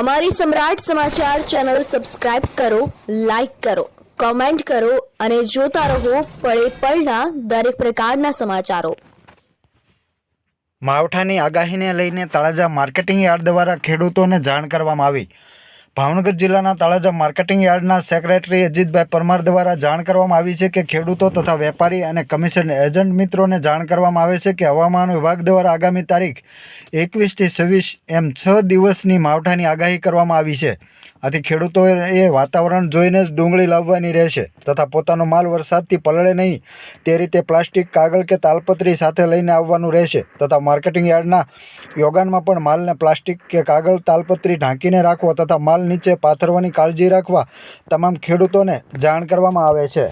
અમારી Samrat Samachar channel subscribe કરો, like કરો, કોમેન્ટ કરો અને જોતા રહો પળે પળના દરેક પ્રકારના સમાચારો. માવઠાની આગાહીને લઈને તળાજા માર્કેટિંગ યાર્ડ દ્વારા ખેડૂતોને જાણ કરવામાં આવી. ભાવનગર જિલ્લાના તળાજા માર્કેટિંગ યાર્ડના સેક્રેટરી અજીતભાઈ પરમાર દ્વારા જાણ કરવામાં આવી છે કે ખેડૂતો તથા વેપારી અને કમિશન એજન્ટ મિત્રોને જાણ કરવામાં આવે છે કે હવામાન વિભાગ દ્વારા આગામી તારીખ એકવીસથી છવ્વીસ એમ છ દિવસની માવઠાની આગાહી કરવામાં આવી છે. આથી ખેડૂતોએ વાતાવરણ જોઈને જ ડુંગળી લાવવાની રહેશે તથા પોતાનો માલ વરસાદથી પલળે નહીં તે રીતે પ્લાસ્ટિક, કાગળ કે તાલપત્રી સાથે લઈને આવવાનું રહેશે તથા માર્કેટિંગ યાર્ડના યોગાનમાં પણ માલને પ્લાસ્ટિક કે કાગળ, તાલપત્રી ઢાંકીને રાખવો તથા માલ નીચે પાથરવાની કાળજી રાખવા તમામ ખેડૂતોને જાણ કરવામાં આવે છે.